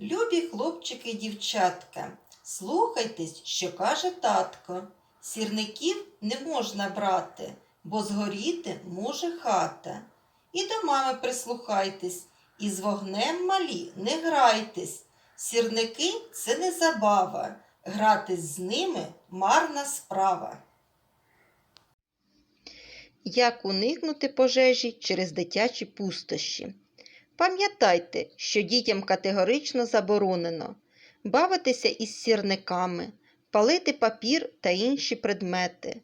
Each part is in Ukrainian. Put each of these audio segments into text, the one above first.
Любі хлопчики і дівчатка, слухайтесь, що каже татко. Сірників не можна брати, бо згоріти може хата. І до мами прислухайтесь, і з вогнем малі не грайтесь. Сірники це не забава, гратись з ними марна справа. Як уникнути пожежі через дитячі пустощі? Пам'ятайте, що дітям категорично заборонено бавитися із сірниками, палити папір та інші предмети,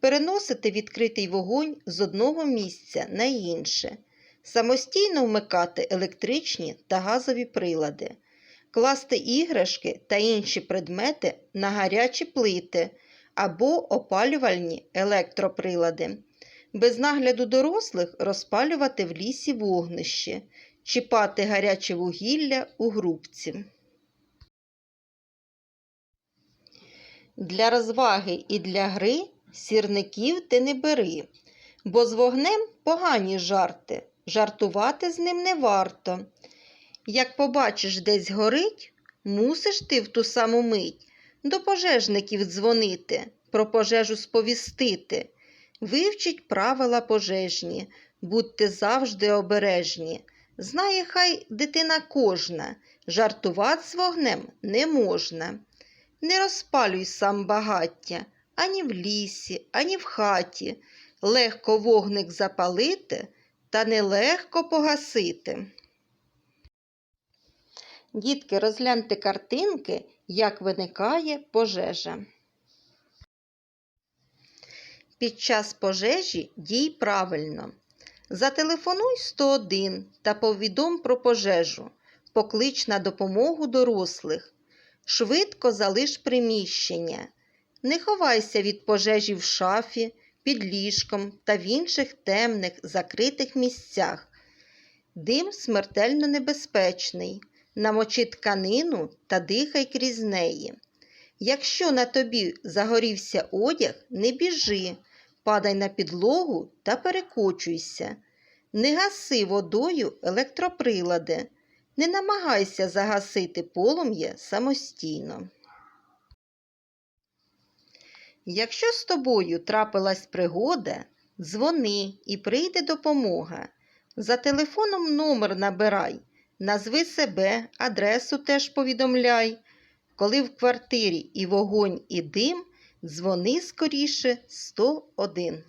переносити відкритий вогонь з одного місця на інше, самостійно вмикати електричні та газові прилади, класти іграшки та інші предмети на гарячі плити або опалювальні електроприлади без нагляду дорослих розпалювати в лісі вогнище, чіпати гаряче вугілля у грубці. Для розваги і для гри сірників ти не бери, бо з вогнем погані жарти, жартувати з ним не варто. Як побачиш десь горить, мусиш ти в ту саму мить до пожежників дзвонити, про пожежу сповістити. Вивчіть правила пожежні, будьте завжди обережні. Знає хай дитина кожна, жартувати з вогнем не можна. Не розпалюй сам багаття ані в лісі, ані в хаті. Легко вогник запалити та нелегко погасити. Дітки, розгляньте картинки, як виникає пожежа. Під час пожежі дій правильно. Зателефонуй 101 та повідом про пожежу. Поклич на допомогу дорослих. Швидко залиш приміщення. Не ховайся від пожежі в шафі, під ліжком та в інших темних закритих місцях. Дим смертельно небезпечний. Намочи тканину та дихай крізь неї. Якщо на тобі загорівся одяг, не біжи, падай на підлогу та перекочуйся. Не гаси водою електроприлади, не намагайся загасити полум'я самостійно. Якщо з тобою трапилась пригода, дзвони і прийде допомога. За телефоном номер набирай, назви себе, адресу теж повідомляй. Коли в квартирі і вогонь, і дим, дзвони скоріше 101.